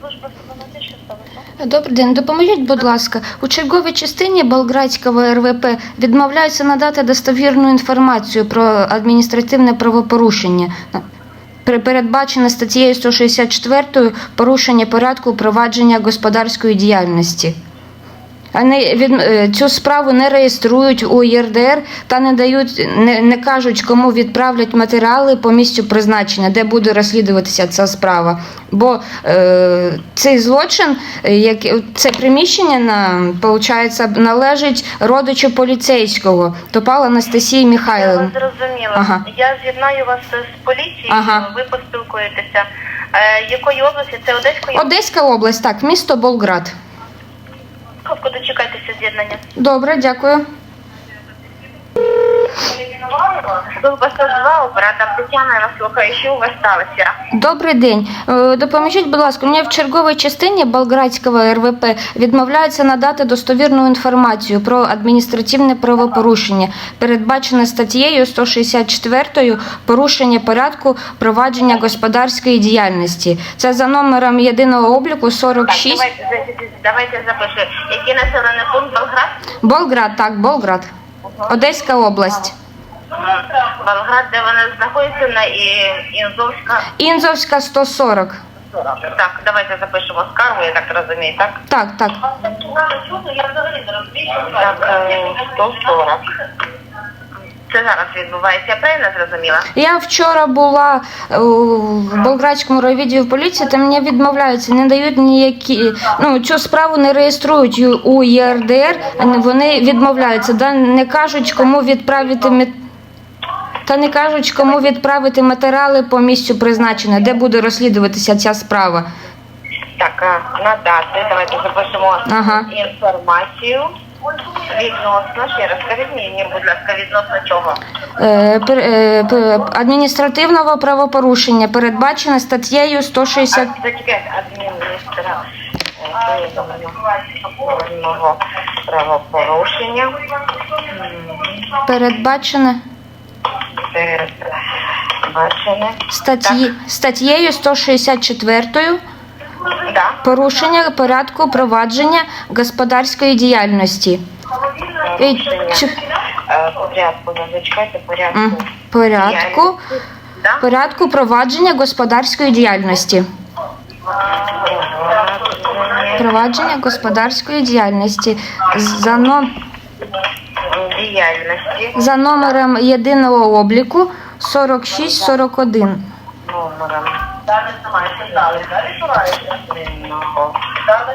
служба встановити, що? Добрий день, допоможіть, будь ласка. У черговій частині Болградського РВП відмовляються надати достовірну інформацію про адміністративне правопорушення. Пере- Передбачене статтєю 164 порушення порядку провадження господарської діяльності. А не від е, цю справу не реєструють у ЄРДР та не дають, не, не кажуть, кому відправлять матеріали по місцю призначення, де буде розслідуватися ця справа. Бо е, цей злочин, е, як це приміщення на получається, належить родичу поліцейського Топал Анастасії Я вас зрозуміла. Ага. Я з'єднаю вас з поліцією, Ага. ви поспілкуєтеся. Е, якої області? Це Одеської? Одеська область, так, місто Болград. Хвилинку, дочекайтеся з'єднання. Добре, дякую. Служба 102, оператор Тетяна, я вас слухаю, що у вас сталося? Добрий день. Е, Допоможіть, будь ласка, мені в черговій частині Болградського РВП відмовляються надати достовірну інформацію про адміністративне правопорушення, передбачене статтєю 164 порушення порядку провадження господарської діяльності. Це за номером єдиного обліку Так, 46. давайте, давайте запишу. Який населений пункт Болград? Болград, так, Болград. Одеська область. Болград, де вони знаходяться на Інзовська. Інзовська 140. Так, давайте запишемо скаргу, я так розумію, так? Так, так. Так, е, 140. Це зараз відбувається, я правильно зрозуміла? Я вчора була е, в Болградському райвідділі поліції, та мені відмовляються, не дають ніякі. Ну цю справу не реєструють у- у ЄРДР. Вони відмовляються, да не кажуть, кому відправити мет- та не кажуть, кому відправити матеріали по місцю призначення, де буде розслідуватися ця справа. Так, е, надати, давайте запишемо Ага. інформацію. Відносно, ще раз скажіть мені, будь ласка, відносно чого? Е, пер- е, п- адміністративного правопорушення передбачено статтєю 160. А, Зачекайте, адміністра адміністративного правопорушення. М, Передбачене Передбачене. статті, статтєю 164 Да. порушення порядку провадження господарської діяльності. Порушення. чи- Е, Порядку, зачекайте, порядку. порядку, Да? порядку провадження господарської діяльності. Провадження господарської діяльності за, но- Діяльності. за номером єдиного обліку 4641. Номером.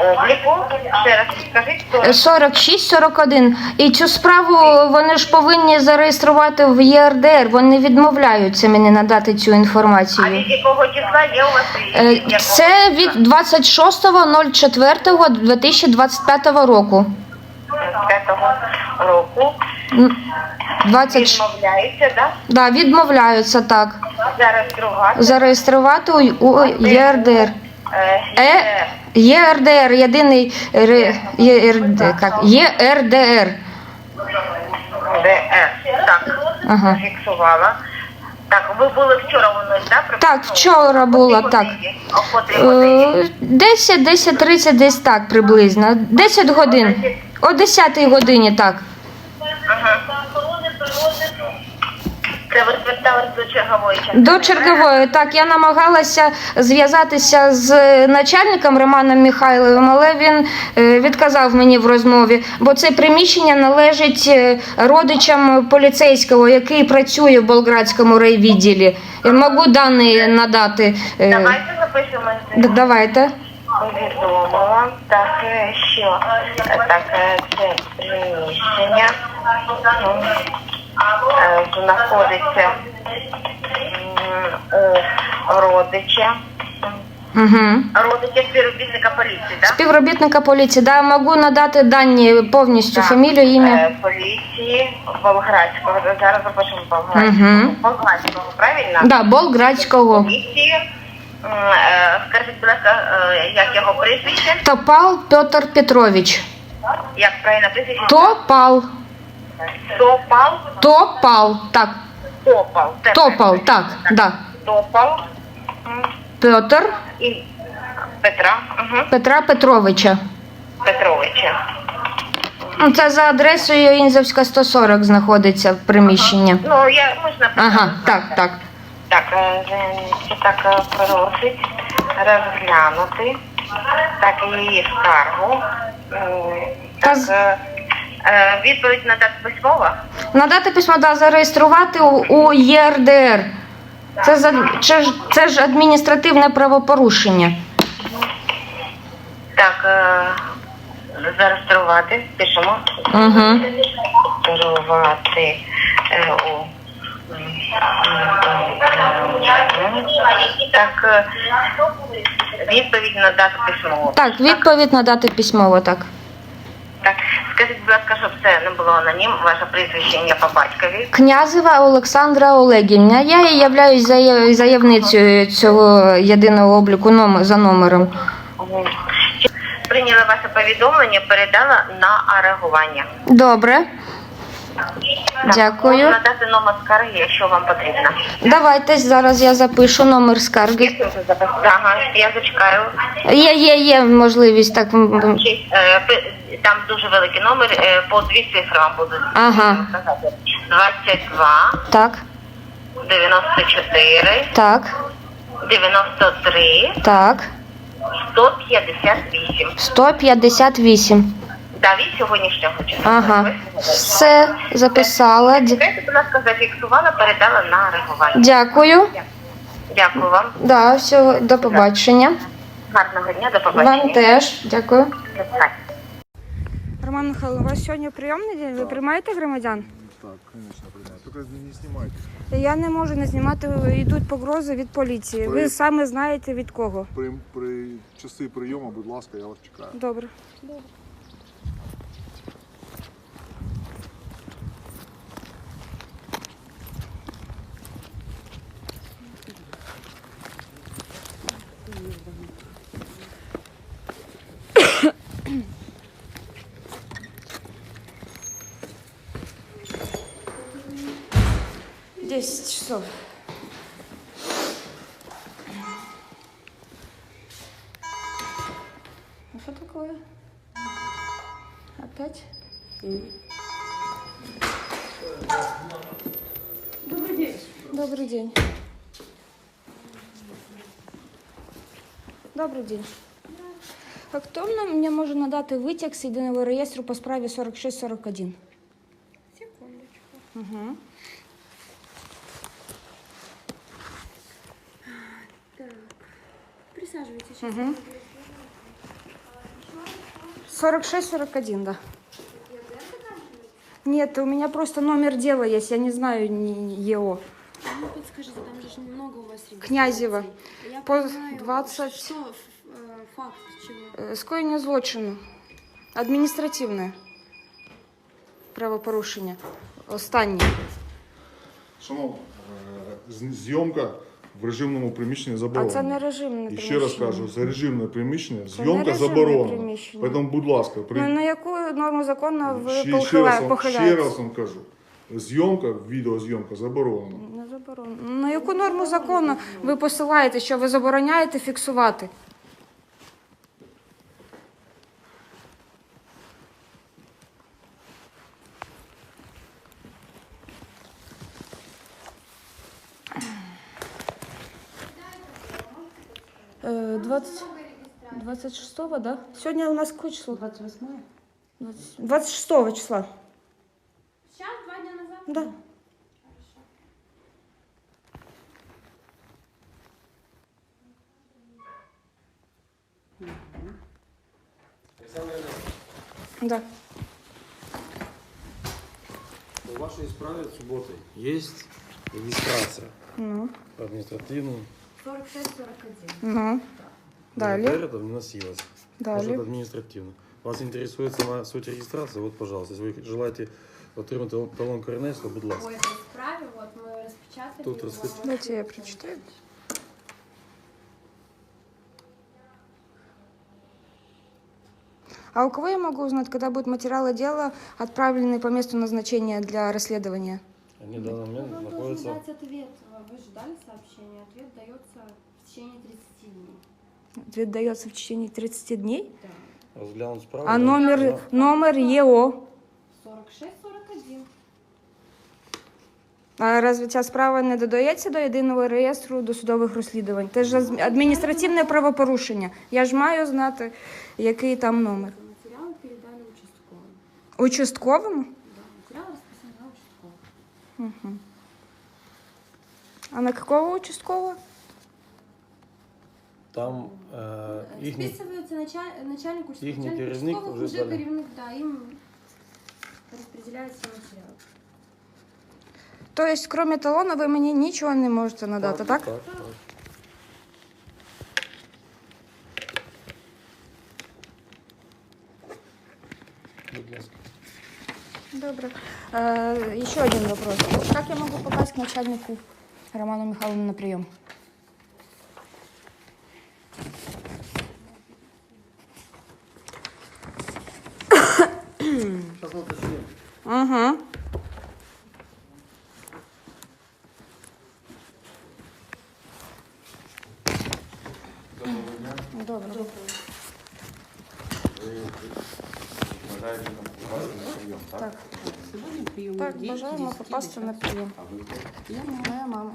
Обліку. Ще раз скажіть, хто 4641. І цю справу вони ж повинні зареєструвати в ЄРДР. Вони відмовляються мені надати цю А інформацію. від якого числа є у вас? Е? Це від 26.04.2025 року. 5 року. 20... Відмовляється, да? Да, відмовляються так. Зареєструвати. Зареєструвати у, у ЄРДР. Е, Е, ЄРДР, єдиний ре- ЄРД, як? ЄРДР. ДР. Так, Ага. фіксувала. Так, ви були вчора у нас, да? при- Так, вчора було, так. О котрій годині? Е, 10, 10, 30, десь так приблизно. 10 годин. О 10 годині, так. Це до чергової частини? До чергової, так, я намагалася зв'язатися з начальником Романом Михайловим, але він е, відказав мені в розмові, бо це приміщення належить е, родичам поліцейського, який працює в Болградському райвідділі. Я можу дані надати. е, Давайте запишемо. Давайте. Повідомила, так, е, що е, так, е, це приміщення ну, е, знаходиться у родича, Угу. родича співробітника поліції, так? Співробітника поліції, да, можу надати дані повністю, фамілію, ім'я. Е, Поліції Болградського. Зараз запишемо Болградського. Мгм. Болградського, правильно? Да, Болградського. Поліції. М, е, Скажіть, будь ласка, е, як його прізвище? Топал Петр Петрович. Як правильно прізвище? Топал. Топал. Топал. Так. Топал. Топал, так, да. Топал. Петр І Петра угу. Петра Петровича. Петровича. Ну, Це за адресою Інзовська 140 знаходиться приміщення. Ну, я можна Ага, так, так. Так, е, це так е, просить розглянути. Так, її скаргу. Е, Так, е, відповідь надати письмова. Надати письмо да, зареєструвати у, у ЄРДР. Це, за, це, ж, це ж адміністративне правопорушення. Так, е, зареєструвати, пишемо. Угу. Зареєструвати е, у так, е, відповідь надати письмово. Так, відповідь надати письмово, так. Так, скажіть, будь ласка, щоб це не було анонім, ваше прізвище ім'я по батькові. Князева Олександра Олегівна. Я є являюсь заяв- заявницею цього єдиного обліку номер, за номером. Прийняла ваше повідомлення, передала на реагування. Добре. Дякую. Можу надати номер скарги, якщо вам потрібно. Давайте зараз я запишу номер скарги. Ага, я зачекаю. Є, є, є можливість так. Чи, е, пи- Там дуже великий номер, е, по дві цифри вам будуть Ага. сказати. 22, Так, 94, так, 93, так. 158. 158. Да, від сьогоднішнього часу. Ага. Все записала. Дя- Чекайте, будь ласка, зафіксувала, передала на реагування. Дякую. Дякую вам. Да, всього до побачення. Гарного дня, до побачення. Вам теж. Дякую. До побачення. Роман Михайлович, у вас сьогодні прийомний день. Ви приймаєте громадян? Так, конечно, принимаю. Только не снимайте. Я не можу не знімати, йдуть погрози від поліції. Ви При- саме знаєте від кого. При, при часи прийому, будь ласка, я вас чекаю. Добре. Десять часов. А что такое? Опять? Добрый день. Добрый день. Добрий день. А хто мені- мені може надати витяг з єдиного реєстру по справі 4641? Секундочку. Угу. Присаживайтесь. сейчас. Угу. 4641, да. Нет, у меня просто номер дела есть, я не знаю ни- ЕО. Ну, подскажите, там же ж много у вас регистраций. Князева. Я По понимаю, 20. Что, ф- э, факт чего? Е, Скоєння злочину. Адміністративне правопорушення. Останнє. Шановні, е, з- зйомка в режимному приміщенні А це не режимне І ще раз кажу, за режимне приміщення не зйомка режимне заборонена. приміщення. Тому, будь ласка, при... Ну, на яку норму закону ви ще, ще, раз вам, ще похиляєтесь? раз вам кажу. Зйомка, відеозйомка заборонена. Не заборонено. На яку норму закону ви посилаєте, що ви забороняєте фіксувати? 20... 26-го, да? Сьогодні у нас какое число? 28 26 числа. Сейчас, два дня назад? Да. Да. В вашей справе субботы есть регистрация Ну, по административному. 46-41. ну. Далее. Это вносилось. Может, Далее. административно. Вас интересует сама суть регистрации? Вот, пожалуйста, если вы желаете отримати талон- коренейства, будь ласка. Ой, это справе, вот мы распечатали. Тут его. распечатали. Давайте я прочитаю. А у кого я могу узнать, когда будут материалы дела отправлены по месту назначения для расследования? Они в данный Ну, момент вам должен находятся... дать ответ. Вы же дали сообщение. Ответ дается в течение 30 дней. віддається в течение 30 днів. Розглянуть справу. А да? номер, Да. номер ЄО. 46-41. А разве ця справа не додається до єдиного реєстру досудових розслідувань? Це ж адміністративне правопорушення. Я ж маю знати, який там номер. Материалы передали участковым. Участковому? Да, материалы расписаны на участковом. А на якого участкового? Там е, їхній Списывается началь- начальник участкового. їхній Начальник керівник участкового вже уже здали. керівник, да, им распределяется материал. Тобто, крім талону, ви мені нічого не можете надати, так? Так, так. Будь ласка. Добре. Э, еще один вопрос. Как я могу попасть к начальнику Роману Михайловну на прием? Сейчас мы уточним. Угу. Бажаєте нам попасти на прийом, так? Так, Сьогодні прийом так бажаємо попасти на прийом. А ви хто? Я мама. Моя мама.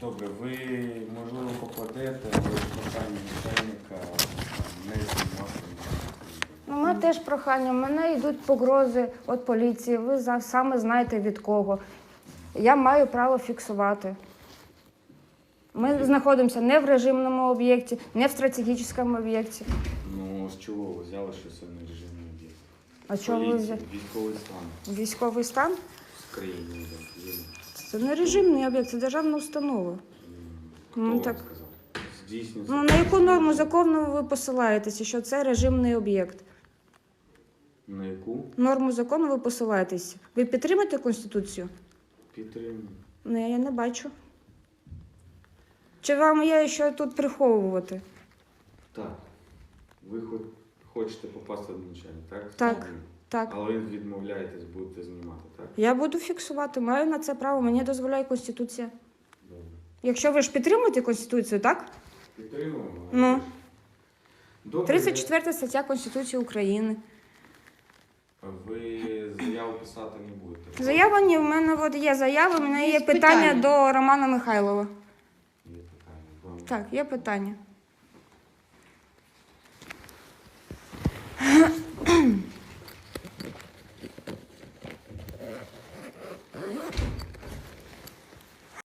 Добре, ви можливо попадете, але прохання начальника не знімати. Ну, у мене теж прохання. У мене йдуть погрози від поліції. Ви за- саме знаєте від кого. Я маю право фіксувати. Ми знаходимося не в режимному об'єкті, не в стратегічному об'єкті. З чого ви взяли, що це не режимний об'єкт? А чого ви взяли? Військовий стан Військовий стан? в країні. так, є. Це не режимний об'єкт, це державна установа. Хто Ну, вам так. сказав? Здійснюється. Ну на яку норму закону ви посилаєтеся, що це режимний об'єкт? На яку? Норму закону ви посилаєтеся. Ви підтримуєте Конституцію? Підтримую. Ну, я не бачу. Чи вам є що тут приховувати? Так. Ви хочете попасти до начальника, так? Так. Так. Але ви відмовляєтесь, будете знімати, так? Я буду фіксувати, маю на це право, мені дозволяє Конституція. Добре. Якщо ви ж підтримуєте Конституцію, так? Підтримуємо. Ну. Добре. 34 стаття Конституції України. Ви заяву писати не будете. Заява ні, в мене от є заява, в мене є Є питання питання. до Романа Михайлова. Є питання. Вам Так, є питання.